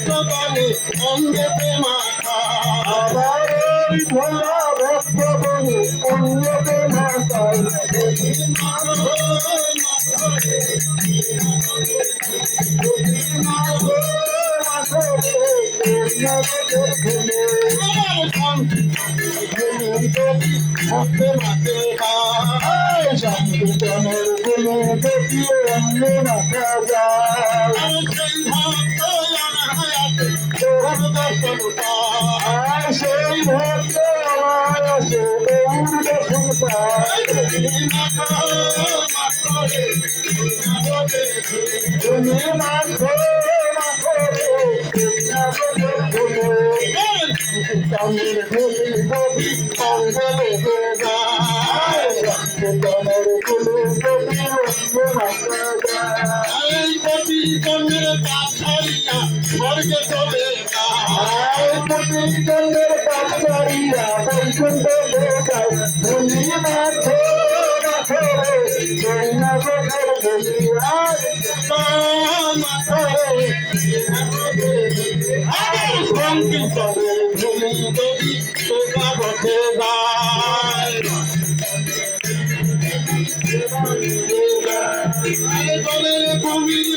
কালো মাখো মাখো কৃষ্ণ তোরা দরিদা আমার ওই ভোলা ভক্ত বনু অন্যতে মাতাই সংকীর্তনেরগুলো দেখিয়ে অন্য মাথা আর সেই ভক্ত আমার আসে গৌর চামের ভূমি কবি অঙ্গলে স্বর্গে চলে প্রতিদ্বন্দ্বের পাচারিয়া বৈকুণ্ঠ ঢোকায় ভূমি মাথো ভূমি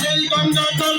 সেই গঙ্গা জল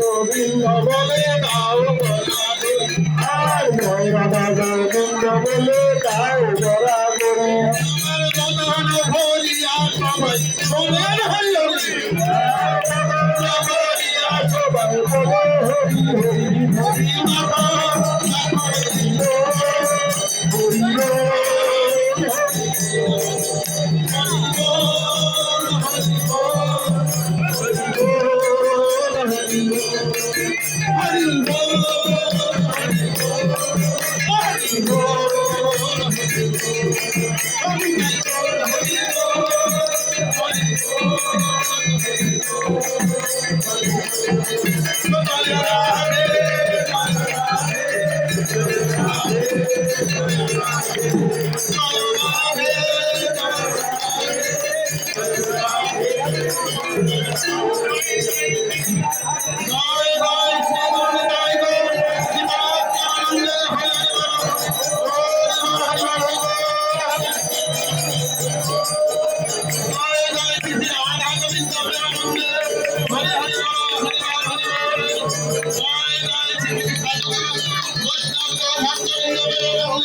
গোবিন্দ বলে দাও আর জয় রাধা গোবিন্দ বলে তাও জরা করে সবাই হরি হরি হরি Tô malhando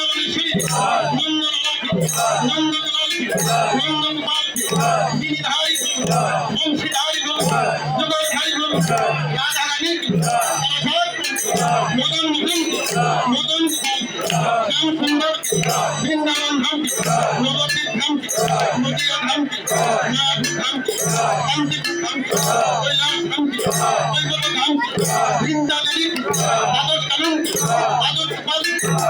হরিদাস বৃন্দাবনী শ্রী নন্দন নন্দন নন্দন সুন্দর বৃন্দাবন ছয় গোসাইটি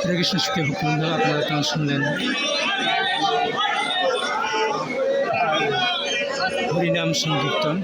হরে কৃষ্ণ সুখে ভক্তিবন্ধু আপনারা কেমন শুনলেন। হরিনাম সংকীর্তন।